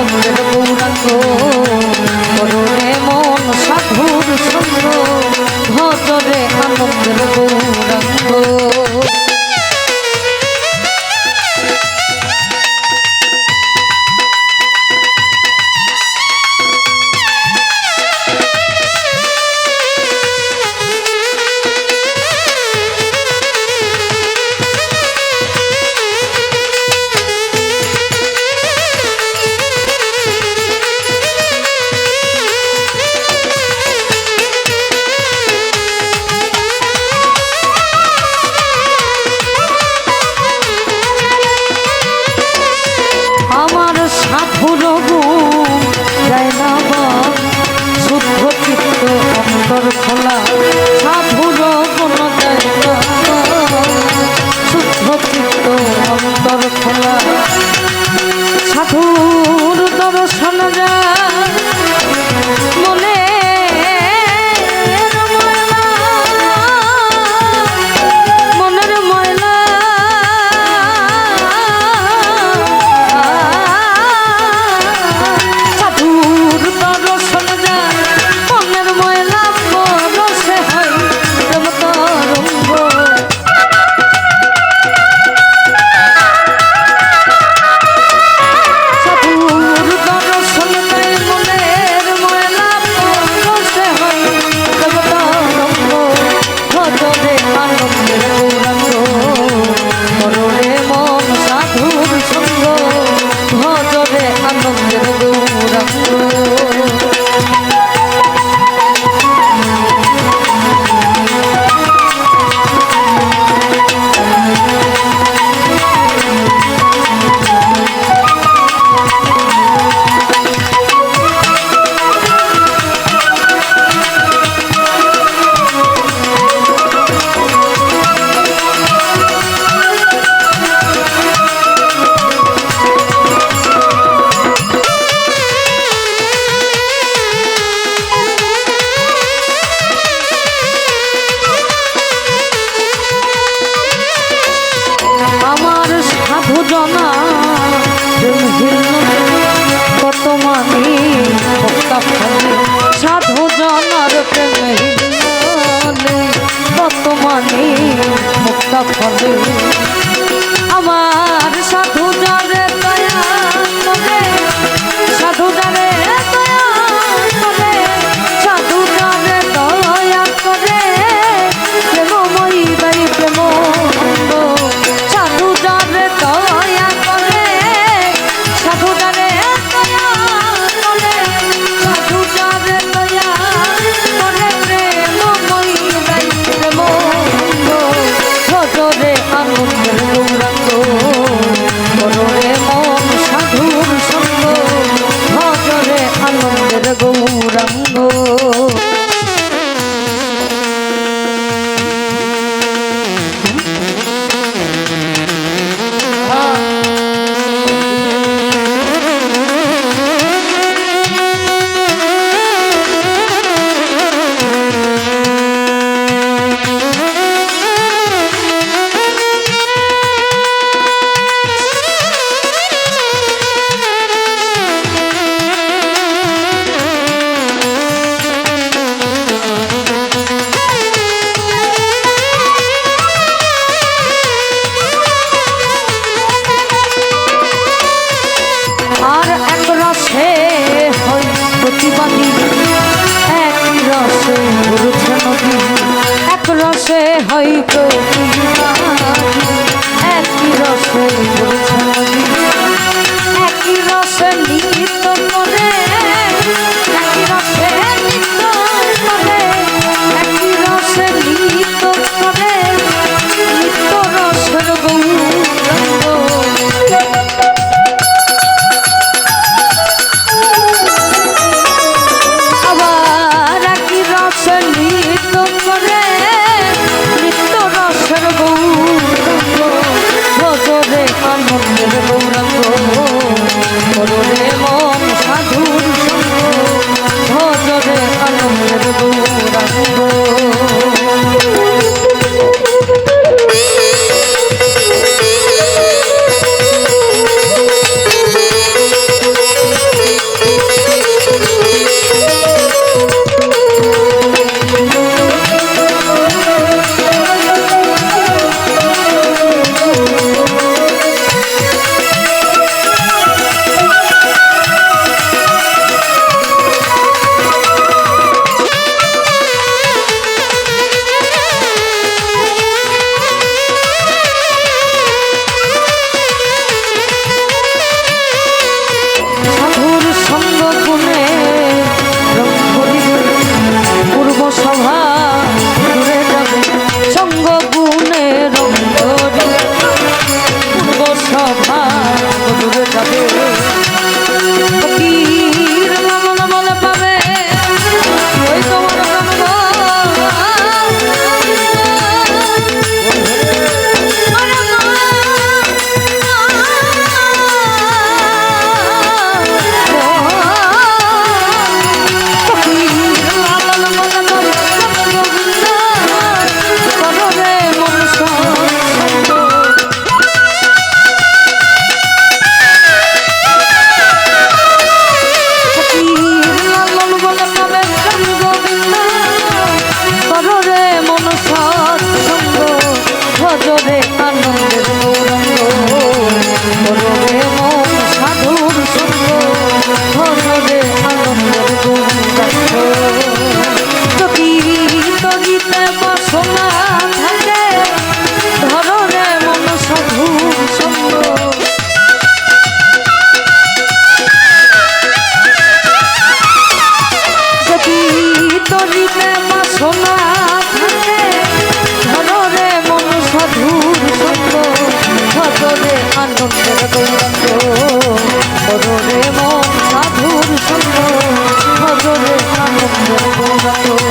অমলের পৌরাঙ্গ করুণে মন সাধুর সঙ্গ ভজরে আনন্দের Oh. এক রসে ভিতরিতে মাসনা থাকে। ধরে মন সাধুর সত্য সদরে আনন্দের গৌরাঙ্গ ধরে মন সাধুর সত্য সদরে আনন্দের গৌরাঙ্গ